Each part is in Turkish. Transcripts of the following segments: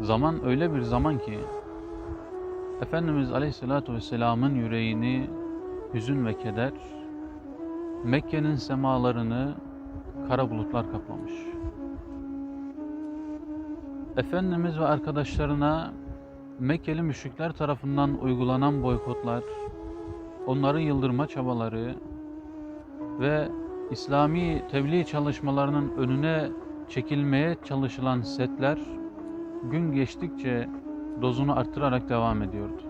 Zaman öyle bir zaman ki Efendimiz Aleyhisselatü Vesselam'ın yüreğini hüzün ve keder, Mekke'nin semalarını kara bulutlar kaplamış. Efendimiz ve arkadaşlarına Mekkeli müşrikler tarafından uygulanan boykotlar, onları yıldırma çabaları ve İslami tebliğ çalışmalarının önüne çekilmeye çalışılan setler gün geçtikçe dozunu arttırarak devam ediyordu.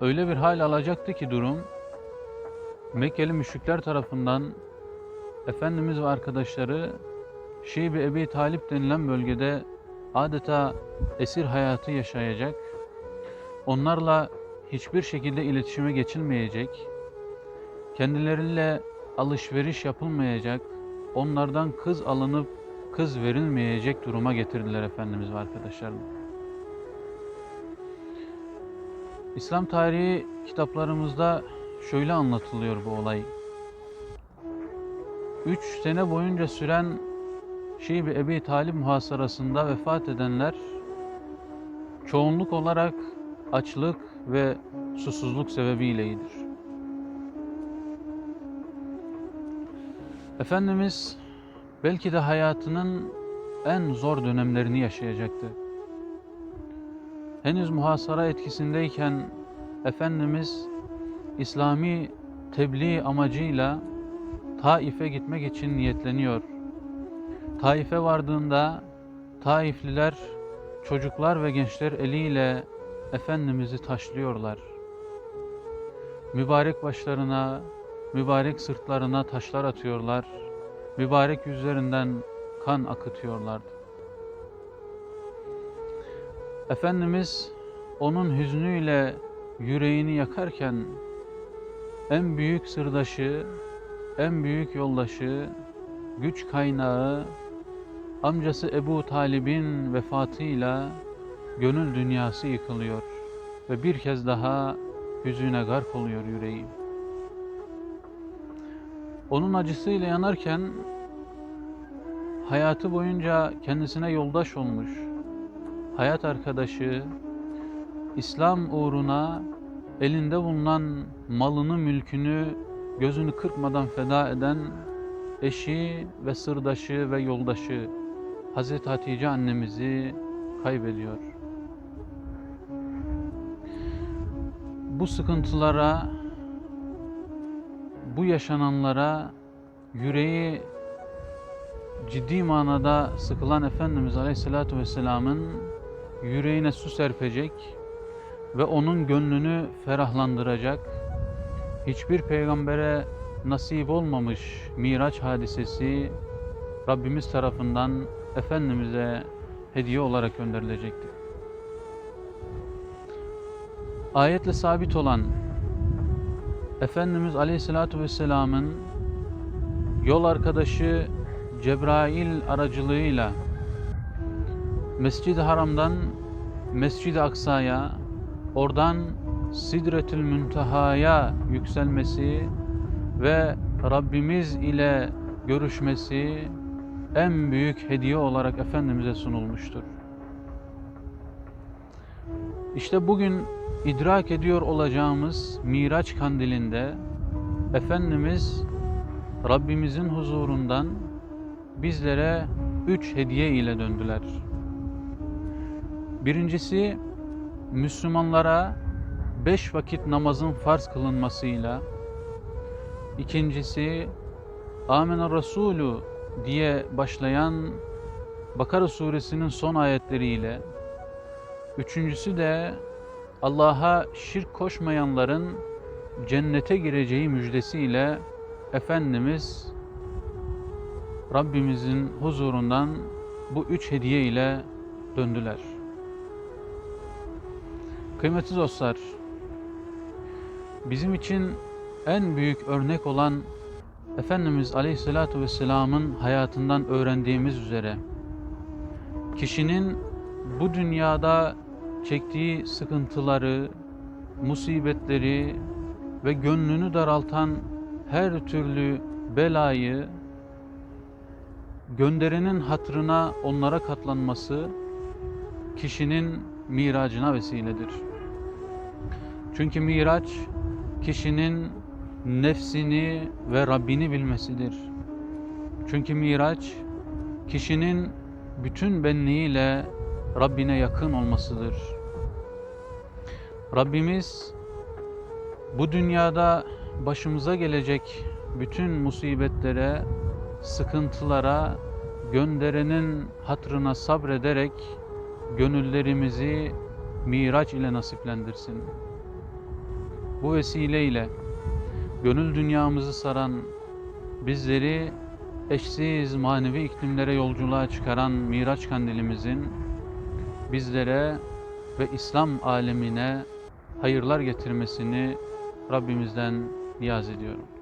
Öyle bir hal alacaktı ki durum, Mekkeli müşrikler tarafından Efendimiz ve arkadaşları Şibi Ebi Talip denilen bölgede adeta esir hayatı yaşayacak, onlarla hiçbir şekilde iletişime geçilmeyecek, kendileriyle alışveriş yapılmayacak, onlardan kız alınıp kız verilmeyecek duruma getirdiler Efendimiz ve arkadaşlarım. İslam tarihi kitaplarımızda şöyle anlatılıyor bu olay. Üç sene boyunca süren Şibi Ebi Talib muhasarasında vefat edenler çoğunluk olarak açlık ve susuzluk sebebiyleydir. Efendimiz belki de hayatının en zor dönemlerini yaşayacaktı. Henüz muhasara etkisindeyken Efendimiz İslami tebliğ amacıyla Taif'e gitmek için niyetleniyor. Taif'e vardığında Taifliler çocuklar ve gençler eliyle Efendimiz'i taşlıyorlar. Mübarek başlarına, mübarek sırtlarına taşlar atıyorlar. Mübarek yüzlerinden kan akıtıyorlardı. Efendimiz onun hüznüyle yüreğini yakarken en büyük sırdaşı, en büyük yoldaşı, güç kaynağı, amcası Ebu Talib'in vefatıyla gönül dünyası yıkılıyor ve bir kez daha hüzüne gark oluyor yüreği. Onun acısıyla yanarken hayatı boyunca kendisine yoldaş olmuş, hayat arkadaşı, İslam uğruna elinde bulunan malını, mülkünü gözünü kırpmadan feda eden eşi ve sırdaşı ve yoldaşı Hazreti Hatice annemizi kaybediyor. Bu sıkıntılara, bu yaşananlara yüreği ciddi manada sıkılan Efendimiz Aleyhisselatü Vesselam'ın yüreğine su serpecek ve onun gönlünü ferahlandıracak hiçbir peygambere nasip olmamış Miraç hadisesi Rabbimiz tarafından Efendimiz'e hediye olarak gönderilecekti. Ayetle sabit olan Efendimiz Aleyhisselatü Vesselam'ın yol arkadaşı Cebrail aracılığıyla Mescid-i Haram'dan Mescid-i Aksa'ya, oradan Sidretül Münteha'ya yükselmesi ve Rabbimiz ile görüşmesi en büyük hediye olarak Efendimiz'e sunulmuştur. İşte bugün idrak ediyor olacağımız Miraç kandilinde Efendimiz Rabbimizin huzurundan bizlere üç hediye ile döndüler. Birincisi Müslümanlara beş vakit namazın farz kılınmasıyla, ikincisi Amener Resulü diye başlayan Bakara suresinin son ayetleriyle, üçüncüsü de Allah'a şirk koşmayanların cennete gireceği müjdesiyle Efendimiz Rabbimizin huzurundan bu üç hediye ile döndüler. Kıymetli dostlar, bizim için en büyük örnek olan Efendimiz Aleyhisselatü Vesselam'ın hayatından öğrendiğimiz üzere kişinin bu dünyada çektiği sıkıntıları, musibetleri ve gönlünü daraltan her türlü belayı gönderenin hatırına onlara katlanması kişinin miracına vesiledir. Çünkü miraç kişinin nefsini ve Rabbini bilmesidir. Çünkü miraç kişinin bütün benliğiyle Rabbine yakın olmasıdır. Rabbimiz bu dünyada başımıza gelecek bütün musibetlere, sıkıntılara gönderenin hatrına sabrederek gönüllerimizi miraç ile nasiplendirsin. Bu vesileyle gönül dünyamızı saran, bizleri eşsiz manevi iklimlere yolculuğa çıkaran Miraç kandilimizin bizlere ve İslam alemine hayırlar getirmesini Rabbimizden niyaz ediyorum.